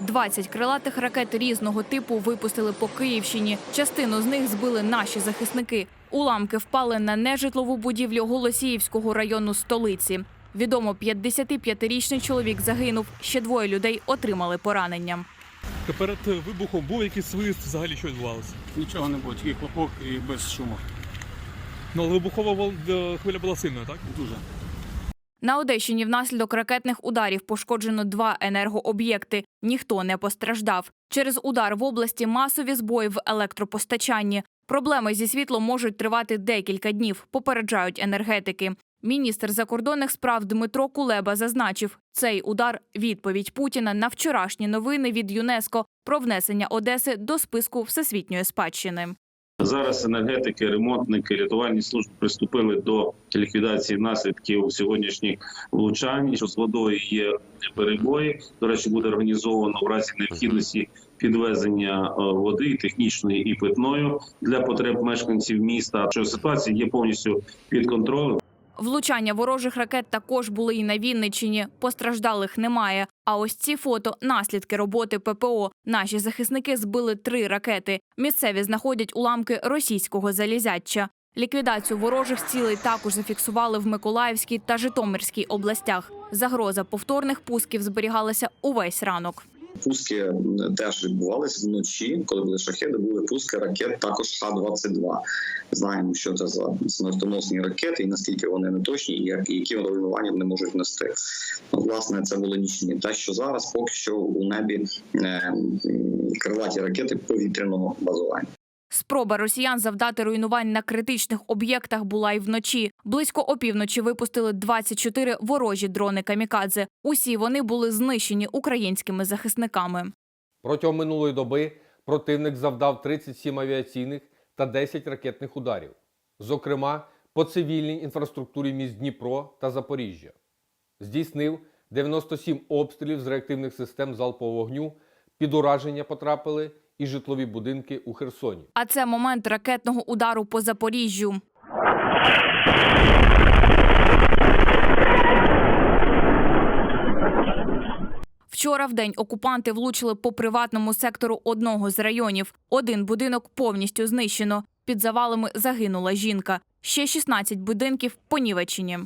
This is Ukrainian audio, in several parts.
20 крилатих ракет різного типу випустили по Київщині. Частину з них збили наші захисники. Уламки впали на нежитлову будівлю Голосіївського району столиці. Відомо, 55-річний чоловік загинув. Ще двоє людей отримали поранення. Перед вибухом був якийсь свист, взагалі що відбувалося. Нічого не було, тільки хлопок і без шуму. Ну, але вибухова е, хвиля була сильною, так? Дуже. На Одещині внаслідок ракетних ударів пошкоджено два енергооб'єкти. Ніхто не постраждав. Через удар в області масові збої в електропостачанні. Проблеми зі світлом можуть тривати декілька днів, попереджають енергетики. Міністр закордонних справ Дмитро Кулеба зазначив, цей удар відповідь Путіна на вчорашні новини від ЮНЕСКО про внесення Одеси до списку всесвітньої спадщини. Зараз енергетики, ремонтники, рятувальні служби приступили до ліквідації наслідків сьогоднішніх влучань. Що з водою є перебої. До речі, буде організовано в разі необхідності підвезення е, води технічної і питною для потреб мешканців міста. Що ситуація є повністю під контролем. Влучання ворожих ракет також були і на Вінниччині. Постраждалих немає. А ось ці фото наслідки роботи ППО. Наші захисники збили три ракети. Місцеві знаходять уламки російського залізяча. Ліквідацію ворожих цілей також зафіксували в Миколаївській та Житомирській областях. Загроза повторних пусків зберігалася увесь ранок. Пуски теж відбувалися вночі, коли були шахеди, були пуски ракет також Х-22. Знаємо, що це за смертоносні ракети, і наскільки вони не точні, і які руйнування вони можуть нести. Ну, власне, це були нічні. Те, що зараз поки що у небі е, крилаті ракети повітряного базування. Спроба росіян завдати руйнувань на критичних об'єктах була й вночі. Близько опівночі випустили 24 ворожі дрони камікадзе. Усі вони були знищені українськими захисниками. Протягом минулої доби противник завдав 37 авіаційних та 10 ракетних ударів, зокрема по цивільній інфраструктурі міст Дніпро та Запоріжжя. Здійснив 97 обстрілів з реактивних систем залпового вогню, під ураження потрапили і житлові будинки у Херсоні. А це момент ракетного удару по Запоріжжю. Вчора в день окупанти влучили по приватному сектору одного з районів. Один будинок повністю знищено. Під завалами загинула жінка. Ще 16 будинків понівечені.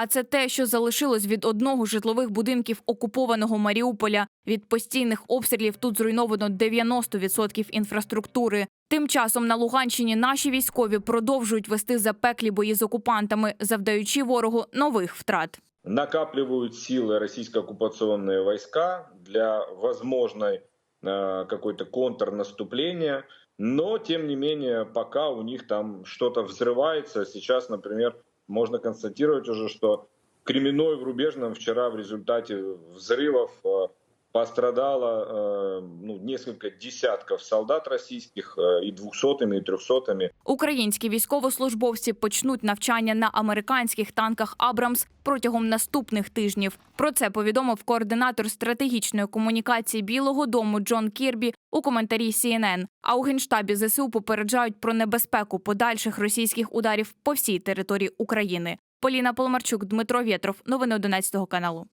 А це те, що залишилось від одного з житлових будинків окупованого Маріуполя. Від постійних обстрілів тут зруйновано 90% інфраструктури. Тим часом на Луганщині наші військові продовжують вести запеклі бої з окупантами, завдаючи ворогу нових втрат. накапливают силы российско-оккупационные войска для возможной э, какой-то контрнаступления, но тем не менее пока у них там что-то взрывается. Сейчас, например, можно констатировать уже, что Кременной в Рубежном вчера в результате взрывов э, пострадало э, ну, несколько десятков солдат российских э, и двухсотыми, и трехсотыми. Українські військовослужбовці почнуть навчання на американських танках Абрамс протягом наступних тижнів. Про це повідомив координатор стратегічної комунікації Білого Дому Джон Кірбі у коментарі CNN. А у генштабі ЗСУ попереджають про небезпеку подальших російських ударів по всій території України. Поліна Полмарчук, Дмитро Вєтров. Новини 11 каналу.